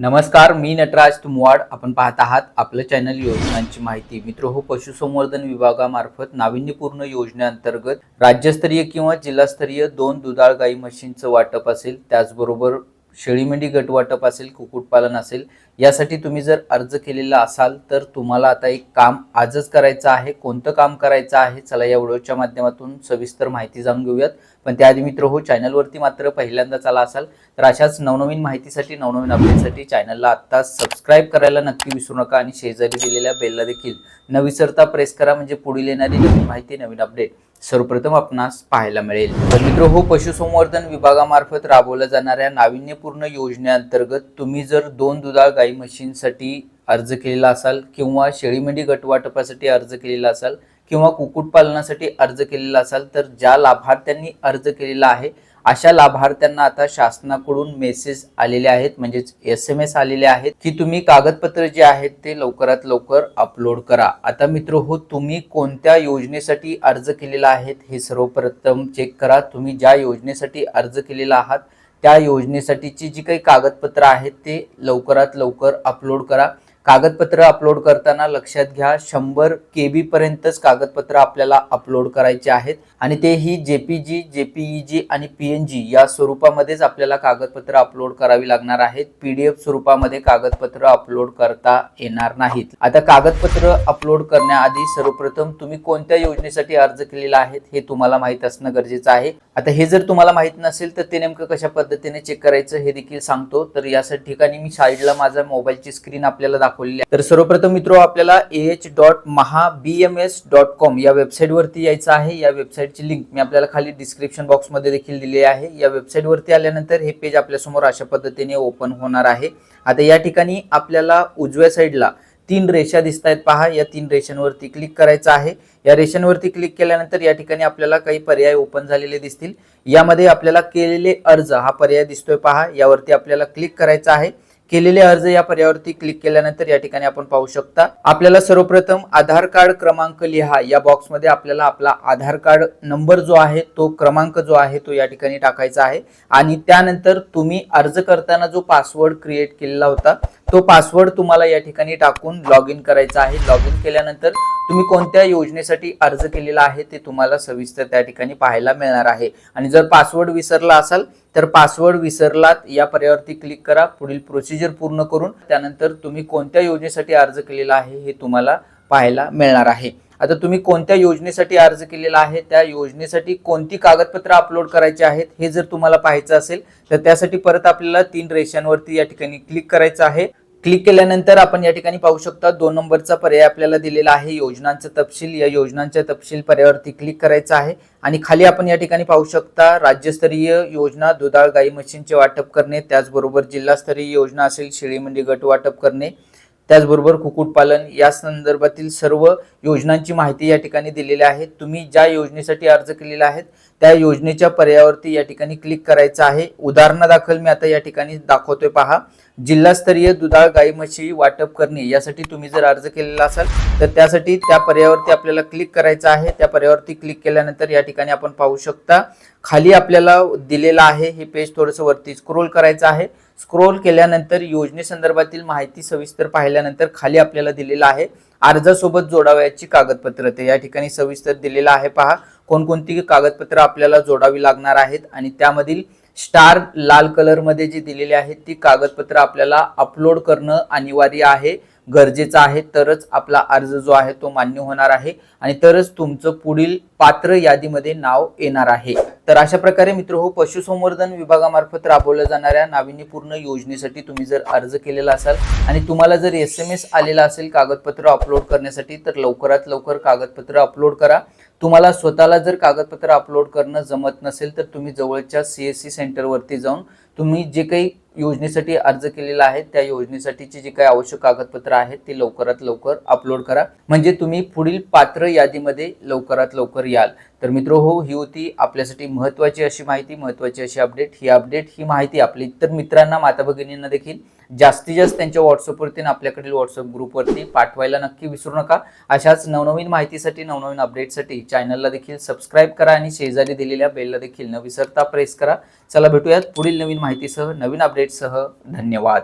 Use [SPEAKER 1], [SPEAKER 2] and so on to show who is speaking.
[SPEAKER 1] नमस्कार मी नटराज तुमवाड. आपण पाहत आहात आपलं चॅनल योजनांची माहिती. मित्र हो पशुसंवर्धन विभागामार्फत नाविन्यपूर्ण योजनेअंतर्गत राज्यस्तरीय किंवा जिल्हास्तरीय दोन दुधाळ गाई म्हशींचं वाटप असेल. त्याचबरोबर शेळीमेंढी गट वाटप असेल कुक्कुटपालन असेल यासाठी तुम्ही जर अर्ज केलेला असाल तर तुम्हाला आता एक काम आजच करायचं आहे. कोणतं काम करायचं आहे? चला या व्हिडिओच्या माध्यमातून सविस्तर माहिती जाणून घेऊयात. पण त्याआधी मित्र हो चॅनलवरती मात्र पहिल्यांदा आला असाल तर अशाच नवनवीन माहितीसाठी नवनवीन अपडेटसाठी चॅनलला आत्ता सबस्क्राईब करायला नक्की विसरू नका आणि शेजारी दिलेल्या बेलला देखील न विसरता प्रेस करा म्हणजे पुढील येणारी नवीन माहिती नवीन अपडेट सर्वप्रथम आपणास पाहायला मिळेल. तर मित्र हो पशुसंवर्धन विभागामार्फत राबवल्या जाणाऱ्या नाविन्यपूर्ण योजनेअंतर्गत तुम्ही जर दोन दुधाळ गाई म्हशींसाठी अर्ज केलेला असाल किंवा शेळीमेंढी गटवाटपासाठी अर्ज केलेला असाल किंवा कुक्कुटपालनासाठी अर्ज केलेला असाल तर ज्या लाभार्थ्यांनी अर्ज केलेला आहे अशा लाभार्थ्यांना आता शासनाकडून मेसेज आलेले आहेत म्हणजेच एस एम एस आलेले आहेत की तुम्ही कागदपत्र जे आहेत ते लवकरात लवकर अपलोड करा. आता मित्र हो तुम्ही कोणत्या योजनेसाठी अर्ज केलेला आहेत हे सर्वप्रथम चेक करा. तुम्ही ज्या योजनेसाठी अर्ज केलेला आहात त्या योजनेसाठीची जी काही कागदपत्र आहेत ते लवकरात लवकर अपलोड करा. कागदपत्र अपलोड करताना लक्षात घ्या शंभर के बी पर्यंतच कागदपत्र आपल्याला अपलोड करायचे आहेत. आणि ते ही J P G J P E जी आणि पी एन जी या स्वरूपामध्येच आपल्याला कागदपत्र अपलोड करावी लागणार आहेत. पी डी एफ स्वरूपामध्ये कागदपत्र अपलोड करता येणार नाहीत. आता कागदपत्र अपलोड करण्याआधी सर्वप्रथम तुम्ही कोणत्या योजनेसाठी अर्ज केलेला आहे हे तुम्हाला माहीत असणं गरजेचं आहे. आता हे जर तुम्हाला माहीत नसेल तर ते नेमकं कशा पद्धतीने चेक करायचं हे देखील सांगतो. तर यासाठी ठिकाणी मी साईडला माझा मोबाईलची स्क्रीन आपल्याला दाखवलेली आहे. तर सर्वप्रथम मित्र आपल्याला H dot Maha B M S dot com या वेबसाईटवरती यायचं आहे. या वेबसाईटची लिंक मी आपल्याला खाली डिस्क्रिप्शन बॉक्समध्ये देखील दिली आहे. या वेबसाईटवरती आल्यानंतर हे पेज आपल्यासमोर अशा पद्धतीने ओपन होणार आहे. आता या ठिकाणी आपल्याला उजव्या साईडला तीन रेषा दिसत आहेत पहा या तीन रेषांवरती क्लिक करायचं आहे. या रेषांवरती क्लिक केल्यानंतर या ठिकाणी आपल्याला काही पर्याय ओपन झालेले दिसतील. यामध्ये आपल्याला केलेले अर्ज हा पर्याय दिसतोय. पहा यावरती आपल्याला क्लिक करायचं आहे. केलेले अर्ज या पर्यायावरती क्लिक केल्यानंतर या ठिकाणी आपण पाहू शकता. आपल्याला सर्वप्रथम आधार कार्ड क्रमांक लिहा. या बॉक्समध्ये आपल्याला आपला आधार कार्ड नंबर जो आहे तो क्रमांक जो आहे तो या ठिकाणी टाकायचा आहे. आणि त्यानंतर तुम्ही अर्ज करताना जो पासवर्ड क्रिएट केलेला होता तो पासवर्ड तुम्हाला या ठिकाणी टाकून लॉग इन करायचा आहे. लॉग इन केल्यानंतर तुम्ही कोणत्या योजनेसाठी अर्ज केलेला आहे ते तुम्हाला सविस्तर त्या ठिकाणी पाहायला मिळणार आहे. आणि जर पासवर्ड विसरला असाल तर पासवर्ड विसरलात या पर्यावरती क्लिक करा पुढील प्रोसिजर पूर्ण करून त्यानंतर तुम्ही कोणत्या योजनेसाठी अर्ज केलेला आहे हे तुम्हाला पाहायला मिळणार आहे. आता तुम्ही कोणत्या योजनेसाठी अर्ज केलेला आहे त्या योजनेसाठी कोणती कागदपत्र अपलोड करायची आहेत हे जर तुम्हाला पाहायचं असेल तर त्यासाठी परत आपल्याला तीन रेषांवरती या ठिकाणी क्लिक करायचं आहे. क्लिक केल्यानंतर आपण या ठिकाणी पाहू शकता दोन नंबरचा पर्याय आपल्याला दिलेला आहे. योजनांचा तपशील या योजनांच्या तपशील पर्यायावरती क्लिक करायचं आहे. आणि खाली आपण या ठिकाणी पाहू शकता राज्यस्तरीय योजना दुधाळ गाई म्हशींचे वाटप करणे त्याचबरोबर जिल्हास्तरीय योजना असेल शेळी मंडी गट वाटप करणे त्याचबरोबर कुक्कुटपालन या संदर्भातील सर्व योजनांची माहिती या ठिकाणी दिलेली आहे. तुम्ही ज्या योजनेसाठी अर्ज केलेला आहे त्या योजनेच्या पर्यायावरती या ठिकाणी क्लिक करायचं आहे. उदाहरणादाखल मी आता या ठिकाणी दाखवतोय पहा. जिल्हास्तरीय दुधाळ गाई म्हशी वाटप करणे यासाठी तुम्ही जर अर्ज केलेला असाल तर त्यासाठी त्या पर्यायावरती आपल्याला क्लिक करायचं आहे. त्या पर्यायावरती क्लिक केल्यानंतर या ठिकाणी आपण पाहू शकता. खाली आपल्याला दिलेलं आहे हे पेज थोडंसं वरती स्क्रोल करायचं आहे. स्क्रोल केल्यानंतर योजनेसंदर्भातील माहिती सविस्तर पाहिल्यानंतर खाली आपल्याला दिलेलं आहे. अर्जासोबत जोडावयाची कागदपत्र. ते या ठिकाणी सविस्तर दिलेलं आहे पहा. कोणकोणती कागदपत्र आपल्याला जोडावी लागणार आहेत आणि त्यामधील स्टार लाल कलरमध्ये जी दिलेली आहेत ती कागदपत्र आपल्याला अपलोड करणं अनिवार्य आहे गरजेचं आहे. तरच आपला अर्ज जो आहे तो मान्य होणार आहे आणि तरच तुमचं पुढील पात्र यादीमध्ये नाव येणार आहे. तर अशा प्रकारे मित्र हो पशुसंवर्धन विभागामार्फत राबवल्या जाणाऱ्या नाविन्यपूर्ण योजनेसाठी तुम्ही जर अर्ज केलेला असाल आणि तुम्हाला जर एस एम एस आलेला असेल कागदपत्र अपलोड करण्यासाठी तर लवकरात लवकर कागदपत्र अपलोड करा. तुम्हाला स्वतःला जर कागदपत्र अपलोड करणं जमत नसेल तर तुम्ही जवळच्या सी एस सी सेंटरवरती जाऊन तुम्ही जे काही योजनेसाठी अर्ज केलेला आहे त्या योजनेसाठीची जी काही आवश्यक कागदपत्र आहेत ती लवकरात लवकर अपलोड करा. म्हणजे तुम्ही पुढील पात्र यादीमध्ये लवकरात लवकर याल. तर मित्र हो ही होती आपल्यासाठी महत्त्वाची अशी माहिती महत्त्वाची अशी अपडेट ही अपडेट ही माहिती आपली. इतर मित्रांना माता भगिनींना देखील जास्तीत जास्त त्यांच्या व्हॉट्सअपवरती आणि आपल्याकडील व्हॉट्सअप ग्रुपवरती पाठवायला नक्की विसरू नका. अशाच नवनवीन माहितीसाठी नवनवीन अपडेटसाठी चॅनलला देखील सबस्क्राईब करा आणि शेजारी दिलेल्या बेलला देखील न विसरता प्रेस करा. चला भेटूयात पुढील नवीन माहितीसह नवीन अपडेटसह धन्यवाद.